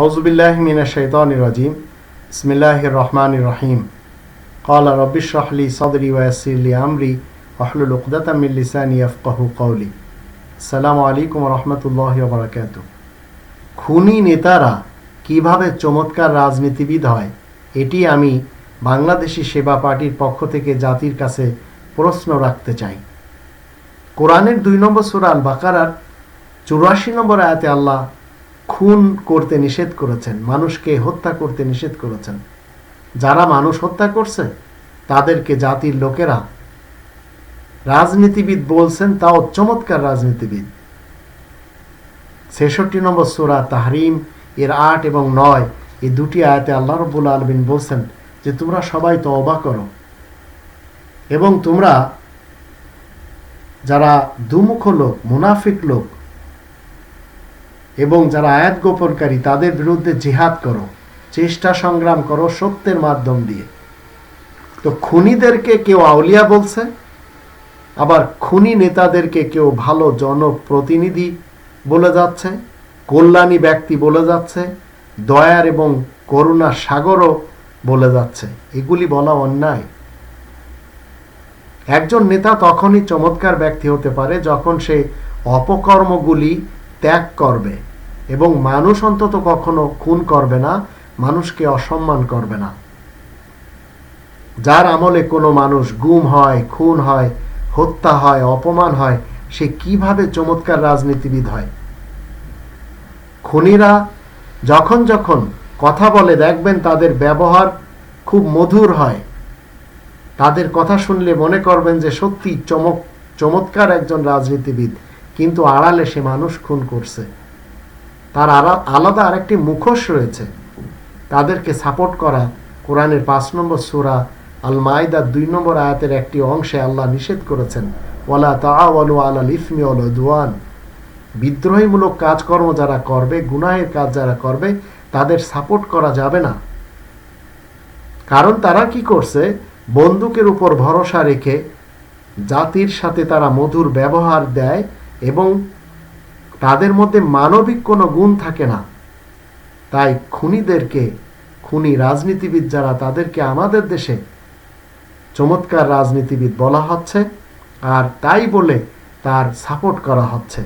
আউজুবিল্লাহ মিনা শৈতান রাজিম। ইসমিল্লাহ রহমান রহিম। কালা রব্বিশ রাহলি সদরি ওয়াসিল্লি আমরি আহলুল উকদাতামিল লিসানি আফকাহু কৌলি সালাম আলাইকুম রহমতুল্লাহ বরাকাত খুনি নেতারা কীভাবে চমৎকার রাজনীতিবিদ হয়, এটি আমি বাংলাদেশি সেবা পার্টির পক্ষ থেকে জাতির কাছে প্রশ্ন রাখতে চাই। কোরআনের দুই নম্বর সুরা বাকারার চুরাশি নম্বর আয়াতে আল্লাহ খুন করতে নিষেধ করেছেন, মানুষকে হত্যা করতে নিষেধ করেছেন। যারা মানুষ হত্যা করছে, তাদেরকে জাতির লোকেরা রাজনীতিবিদ বলছেন, তাও চমৎকার রাজনীতিবিদ। ছেষট্টি নম্বর সুরা তাহরিম, এর আট এবং নয়, এই দুটি আয়াতে আল্লাহ রব্বুল আলমিন বলছেন যে, তোমরা সবাই তো অবাক করো। এবং তোমরা যারা দুমুখ লোক, মুনাফিক লোক এবং যারা আয়াত গোপনকারী, তাদের বিরুদ্ধে জিহাদ করো, চেষ্টা সংগ্রাম করো, সত্যের মাধ্যম দিয়ে। তো খুনিদেরকে কেউ আউলিয়া বলছে, আবার খুনি নেতাদেরকে কেউ ভালো জনপ্রতিনিধি বলে যাচ্ছে, কল্যাণী ব্যক্তি বলে যাচ্ছে, দয়ার এবং করুণা সাগরও বলে যাচ্ছে। এগুলি বলা অন্যায়। একজন নেতা তখনই চমৎকার ব্যক্তি হতে পারে যখন সে অপকর্মগুলি ত্যাগ করবে এবং মানুষ অন্তত কখনো খুন করবে না, মানুষকে অসম্মান করবে না। যার আমলে কোনো মানুষ গুম হয়, খুন হয়, হত্যা হয়, অপমান হয়, সে কীভাবে চমৎকার রাজনীতিবিদ হয়? খুনিরা যখন যখন কথা বলে, দেখবেন তাদের ব্যবহার খুব মধুর হয়। তাদের কথা শুনলে মনে করবেন যে সত্যি চমক, চমৎকার একজন রাজনীতিবিদ। কিন্তু আড়ালে সে মানুষ খুন করছে। তার আলাদা আরেকটি মুখোশ রয়েছে। তাদেরকে সাপোর্ট করা কোরআনের পাঁচ নম্বর সুরা আল মাইদার দুই নম্বর আয়াতের একটি অংশে আল্লাহ নিষেধ করেছেন ওলা তাওয়ালু আলাল ইফমি অল দুয়ান বিদ্রোহীমূলক কাজকর্ম যারা করবে, গুনাহের কাজ যারা করবে, তাদের সাপোর্ট করা যাবে না। কারণ তারা কি করছে? বন্দুকের উপর ভরসা রেখে জাতির সাথে তারা মধুর ব্যবহার দেয় এবং তাদের মধ্যে মানবিক কোনো গুণ থাকে না। তাই খুনিদেরকে, খুনি রাজনীতিবিদ যারা, তাদেরকে আমাদের দেশে চমৎকার রাজনীতিবিদ বলা হচ্ছে আর তাই বলে তার সাপোর্ট করা হচ্ছে।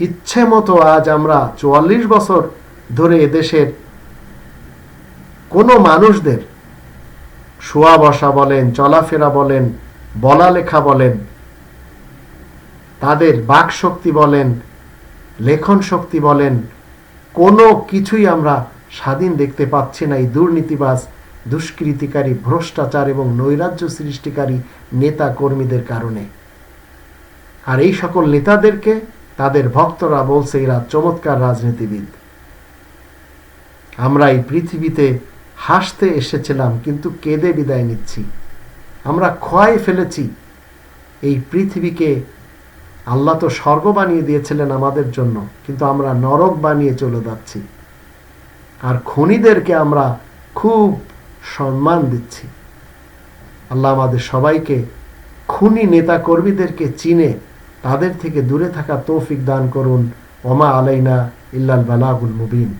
ইচ্ছে মতো আজ আমরা চুয়াল্লিশ বছর ধরে এদেশের কোনো মানুষদের শোয়া বসা বলেন, চলাফেরা বলেন বলা লেখা বলেন তাদের বাক শক্তি বলেন লেখন শক্তি বলেন, কোনো কিছুই আমরা স্বাধীন দেখতে পাচ্ছি না। এই দুর্নীতিবাজ, দুষ্কৃতিকারী, ভ্রষ্টাচার এবং নৈরাজ্য সৃষ্টিকারী নেতা কর্মীদের কারণে। আর এই সকল নেতাদেরকে তাদের ভক্তরা বলছে, এরা চমৎকার রাজনীতিবিদ। আমরা এই পৃথিবীতে হাসতে এসেছিলাম, কিন্তু কেঁদে বিদায় নিচ্ছি। আমরা ক্ষয় ফেলেছি। এই পৃথিবীকে আল্লাহ তো স্বর্গ বানিয়ে দিয়েছিলেন আমাদের জন্য, কিন্তু আমরা নরক বানিয়ে চলে যাচ্ছি। আর খনিদেরকে আমরা খুব সম্মান দিচ্ছি। আল্লাহ আমাদের সবাইকে খুনি নেতা কর্মীদেরকে চিনে তাদের থেকে দূরে থাকা তৌফিক দান করুন। ওমা আলাইনা ইল্লাল বালাগুল মুবিন।